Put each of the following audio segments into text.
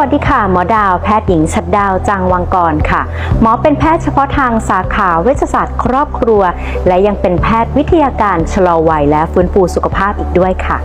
วัสดีค่ะ หมอดาวแพทย์หญิงชัดดาวจังวังกรค่ะ หมอเป็นแพทย์เฉพาะทางสาขาเวชศาสตร์ครอบครัว และยังเป็นแพทย์วิทยาการชะลอวัยและฟื้นฟูสุขภาพอีกด้วยค่ะ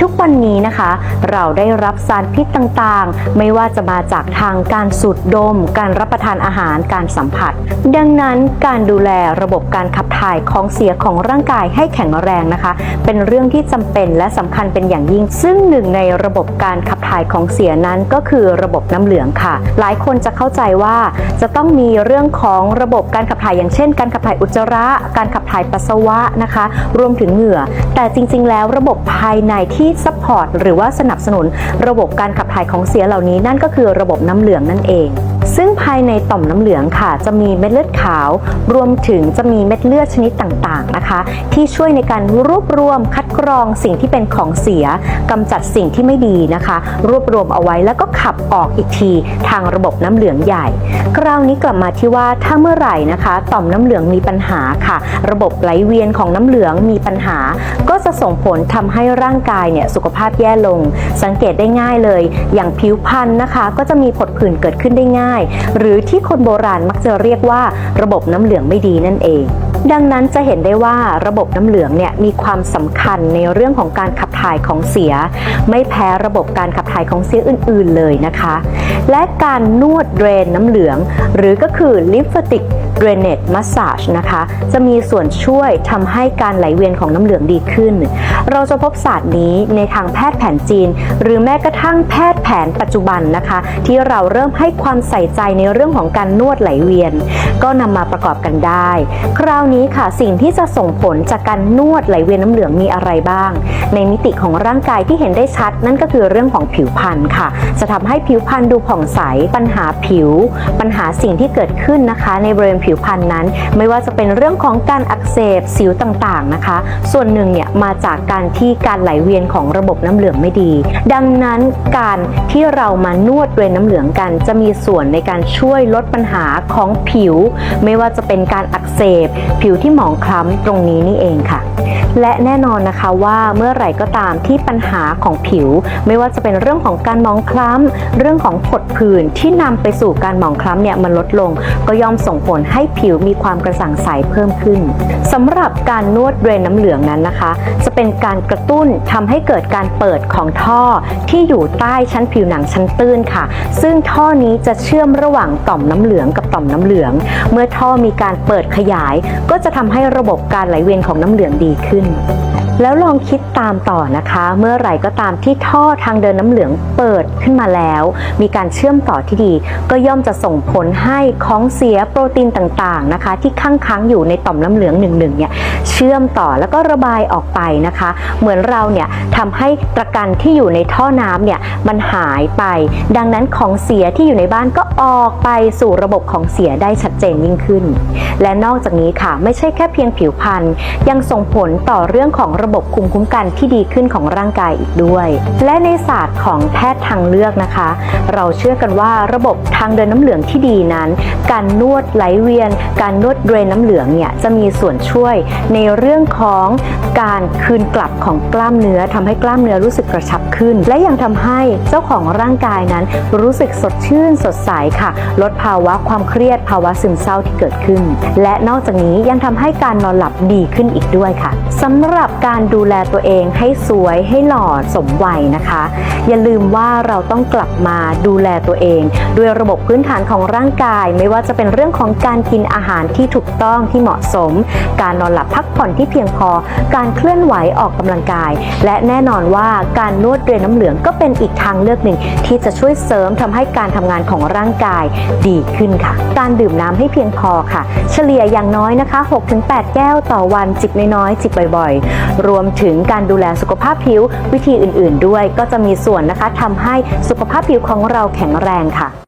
ทุกวันนี้นะคะ เราได้รับสารพิษต่างๆ ไม่ว่าจะมาจากทางการสูดดม การรับประทานอาหารการสัมผัส ดังนั้นการดูแลระบบการขับถ่ายของเสียของร่างกายให้แข็งแรงนะคะ เป็นเรื่องที่จำเป็นและสำคัญเป็นอย่างยิ่ง ซึ่งหนึ่งในระบบการขับถ่ายของเสียนั้นก็คือระบบน้ำเหลืองค่ะ หลายคนจะเข้าใจว่าจะต้องมีเรื่องของระบบการขับถ่ายอย่างเช่น การขับถ่ายอุจจาระ การขับถ่ายปัสสาวะนะคะ รวมถึงเหงื่อ แต่จริง ๆ แล้วระบบภายในที่ซัพพอร์ตหรือว่าสนับสนุนระบบการขับถ่ายของเสียเหล่านี้นั่นก็คือระบบน้ำเหลืองนั่นเอง ซึ่งภายในต่อมน้ำเหลืองค่ะ จะมีเม็ดเลือดขาว รวมถึงจะมีเม็ดเลือดชนิดต่างๆนะคะ ที่ช่วยในการรวบรวมคัดกรองสิ่งที่เป็นของเสียกำจัดสิ่งที่ไม่ดีนะคะ รวบรวมเอาไว้แล้วก็ขับออกอีกทีทางระบบน้ำเหลืองใหญ่ คราวนี้กลับมาที่ว่าถ้าเมื่อไหร่นะคะ ต่อมน้ำเหลืองมีปัญหาค่ะ ระบบไหลเวียนของน้ำเหลืองมีปัญหา ก็จะส่งผลทำให้ร่างกายเนี่ยสุขภาพแย่ลง สังเกตได้ง่ายเลย อย่างผิวพรรณนะคะ ก็จะมีผดผื่นเกิดขึ้นได้ง่ายหรือที่คนโบราณมักจะเรียกว่าระบบน้ำเหลืองไม่ดีนั่นเอง ดังนั้นจะเห็นได้ว่าระบบน้ำเหลืองเนี่ยมีความสำคัญในเรื่องของการขับถ่ายของเสีย ไม่แพ้ระบบการขับถ่ายของเสียอื่น ๆ เลยนะคะ และการนวดเดรนน้ำเหลือง หรือก็คือลิฟติก drainage massage นะคะ จะมีส่วนช่วยทำให้การไหลเวียนของน้ำเหลืองดีขึ้น เราจะพบศาสตร์นี้ในทางแพทย์แผนจีน หรือแม้กระทั่งแพทย์แผนปัจจุบันนะคะ ที่เราเริ่มให้ความใส่ใจในเรื่องของการนวดไหลเวียน ก็นำมาประกอบกันได้ คราวนี้ค่ะสิ่งที่จะส่งผลจากการนวดไหลเวียนน้ำเหลืองมีอะไรบ้าง ในมิติของร่างกายที่เห็นได้ชัด นั่นก็คือเรื่องของผิวพรรณค่ะ จะทำให้ผิวพรรณดูผ่องใสปัญหาผิว ปัญหาสิ่งที่เกิดขึ้นนะคะ ในบริเวณผิวพรรณนั้น ไม่ว่าจะเป็นเรื่องของการอักเสบสิวต่างๆนะคะ ส่วนหนึ่งเนี่ยมาจากการที่การไหลเวียนของระบบน้ำเหลืองไม่ดี ดังนั้นการที่เรามานวดเวยน้ำเหลืองกัน จะมีส่วนในการช่วยลดปัญหาของผิว ไม่ว่าจะเป็นการอักเสบ ผิวที่หมองคล้ำตรงนี้นี่เองค่ะ และแน่นอนนะคะว่าเมื่อไหร่ก็ตามที่ปัญหาของผิว ไม่ว่าจะเป็นเรื่องของการหมองคล้ำ เรื่องของผดผื่นที่นำไปสู่การหมองคล้ำเนี่ยมันลดลง ก็ย่อมส่งผลให้ผิวมีความกระจ่างใสเพิ่มขึ้นสำหรับการนวดเดรนน้ำเหลืองนั้นนะคะ จะเป็นการกระตุ้นทำให้เกิดการเปิดของท่อที่อยู่ใต้ชั้นผิวหนังชั้นตื้นค่ะ ซึ่งท่อนี้จะเชื่อมระหว่างต่อมน้ำเหลืองกับต่อมน้ำเหลือง เมื่อท่อมีการเปิดขยาย ก็จะทำให้ระบบการไหลเวียนของน้ำเหลืองดีขึ้น Benimle. แล้วลองคิดตามต่อนะคะ เมื่อไหร่ก็ตามที่ท่อทางเดินน้ำเหลืองเปิดขึ้นมาแล้ว มีการเชื่อมต่อที่ดี ก็ย่อมจะส่งผลให้ของเสียโปรตีนต่างๆนะคะ ที่ค้างค้างอยู่ในต่อมน้ำเหลืองหนึ่งๆเนี่ยเชื่อมต่อแล้วก็ระบายออกไปนะคะ เหมือนเราเนี่ยทำให้ตะกันที่อยู่ในท่อน้ำเนี่ยมันหายไป ดังนั้นของเสียที่อยู่ในบ้านก็ออกไปสู่ระบบของเสียได้ชัดเจนยิ่งขึ้น และนอกจากนี้ค่ะไม่ใช่แค่เพียงผิวพรรณยังส่งผลต่อเรื่องของระบบภูมิคุ้มกันที่ดีขึ้นของร่างกายอีกด้วย และในศาสตร์ของแพทย์ทางเลือกนะคะ เราเชื่อกันว่าระบบทางเดินน้ำเหลืองที่ดีนั้น การนวดไหลเวียน การนวดเดรนน้ำเหลืองเนี่ยจะมีส่วนช่วยในเรื่องของการคืนกลับของกล้ามเนื้อทำให้กล้ามเนื้อรู้สึกกระชับขึ้น และยังทำให้เจ้าของร่างกายนั้น รู้สึกสดชื่นสดใสค่ะ ลดภาวะความเครียดภาวะซึมเศร้าที่เกิดขึ้น และนอกจากนี้ยังทำให้การนอนหลับดีขึ้นอีกด้วยค่ะสำหรับการดูแลตัวเองให้สวยให้หล่อสมวัยนะคะ อย่าลืมว่าเราต้องกลับมาดูแลตัวเอง ด้วยระบบพื้นฐานของร่างกาย ไม่ว่าจะเป็นเรื่องของการกินอาหารที่ถูกต้องที่เหมาะสม การนอนหลับพักผ่อนที่เพียงพอ การเคลื่อนไหวออกกำลังกาย และแน่นอนว่าการนวดเดรนน้ำเหลืองก็เป็นอีกทางเลือกหนึ่ง ที่จะช่วยเสริมทำให้การทำงานของร่างกายดีขึ้นค่ะ การดื่มน้ำให้เพียงพอค่ะ เฉลี่ยอย่างน้อยนะคะ 6-8 แก้วต่อวันจิบน้อยๆจิบบ่อยๆรวมถึงการดูแลสุขภาพผิววิธีอื่น ๆ ด้วยก็จะมีส่วนนะคะทำให้สุขภาพผิวของเราแข็งแรงค่ะ